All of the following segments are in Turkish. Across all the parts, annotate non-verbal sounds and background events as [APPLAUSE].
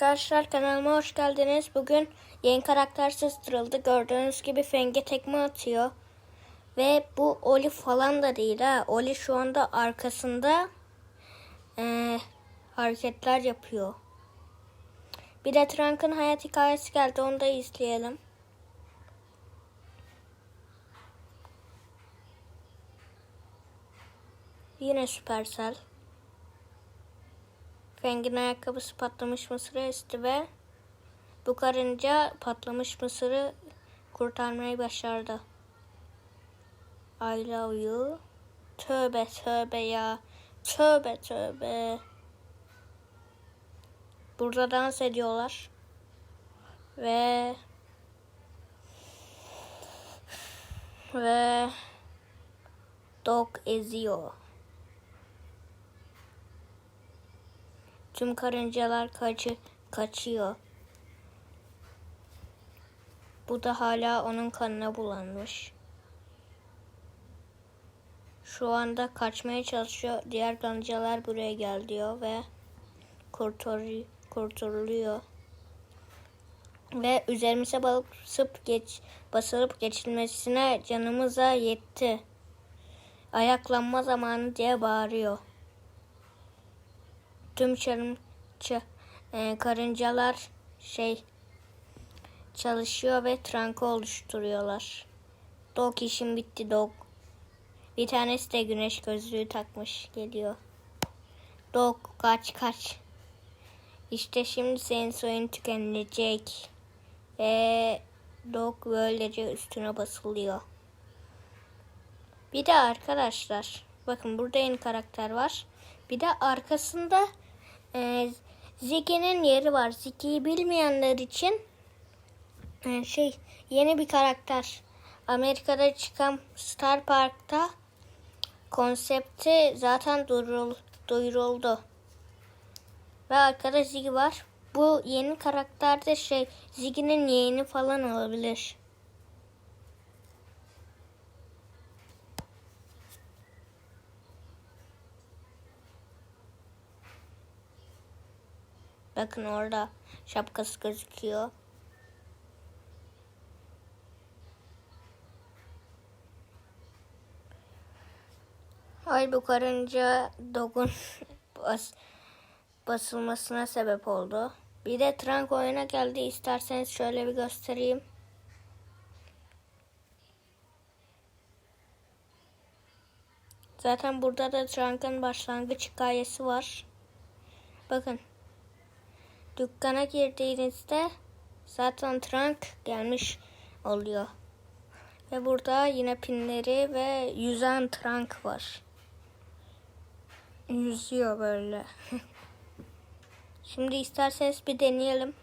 Arkadaşlar kanalıma hoş geldiniz. Bugün yeni karakter sızdırıldı. Gördüğünüz gibi Feng'e tekme atıyor. Ve bu Oli falan da değil ha. Oli şu anda arkasında eee, hareketler yapıyor. Bir de Trunk'ın hayat hikayesi geldi. Onu da izleyelim. Yine Supercell. Feng'in ayakkabısı patlamış mısırı esti ve bu karınca patlamış mısırı kurtarmayı başardı. I love you. Tövbe tövbe ya. Tövbe tövbe. Burada dans ediyorlar. Ve ve dog eziyor. Tüm karıncalar kaçı, kaçıyor. Bu da hala onun kanına bulanmış. Şu anda kaçmaya çalışıyor. Diğer karıncalar buraya gel diyor ve kurtarı- kurtarılıyor. Ve üzerimize basıp geç basılıp geçilmesine canımıza yetti. Ayaklanma zamanı diye bağırıyor tüm çarım, ça- e, karıncalar şey çalışıyor ve trankı oluşturuyorlar. Dog işim bitti dog. Bir tanesi de güneş gözlüğü takmış geliyor. Dog kaç kaç. İşte şimdi senin soyun tükenecek. Ve dog böylece üstüne basılıyor. Bir de arkadaşlar bakın burada yeni karakter var. Bir de arkasında e, Ziggy'nin yeri var. Ziggy'yi bilmeyenler için e, şey yeni bir karakter. Amerika'da çıkan Star Park'ta konsepti zaten duyurul, duyuruldu. Ve arkada Ziggy var. Bu yeni karakterde şey Ziggy'nin yeğeni falan olabilir. Bakın orada şapkası gözüküyor. Ay bu karınca Dog'un [LAUGHS] bas, basılmasına sebep oldu. Bir de Trunk oyuna geldi. İsterseniz şöyle bir göstereyim. Zaten burada da Trunk'ın başlangıç hikayesi var. Bakın. Dükkana girdiğinizde zaten trunk gelmiş oluyor. Ve burada yine pinleri ve yüzen trunk var. Yüzüyor böyle. [LAUGHS] Şimdi isterseniz bir deneyelim.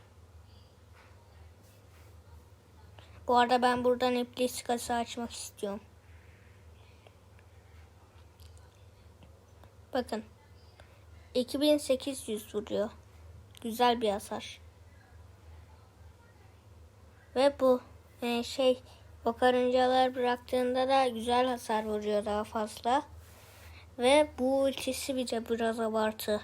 Bu arada ben buradan iblis kası açmak istiyorum. Bakın. 2800 vuruyor. Güzel bir hasar. Ve bu e, şey o karıncalar bıraktığında da güzel hasar vuruyor daha fazla. Ve bu ultisi bir de biraz abartı.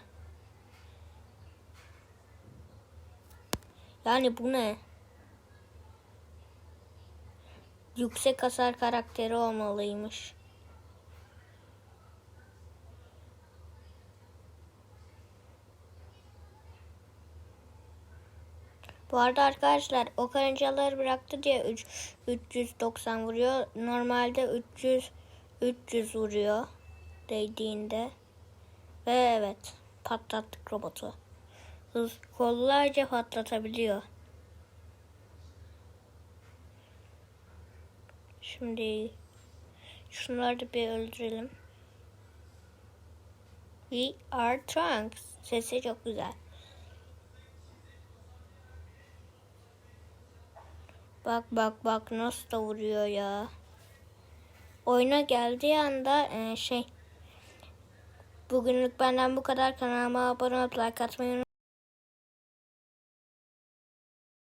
Yani bu ne? Yüksek hasar karakteri olmalıymış. Bu arada arkadaşlar o karıncaları bıraktı diye 3, 390 vuruyor. Normalde 300 300 vuruyor değdiğinde. Ve evet patlattık robotu. Hız kolayca patlatabiliyor. Şimdi şunları da bir öldürelim. We are Trunks. Sesi çok güzel. Bak bak bak nasıl da vuruyor ya. Oyuna geldiği anda e, şey bugünlük benden bu kadar kanalıma abone olup like atmayı unutmayın.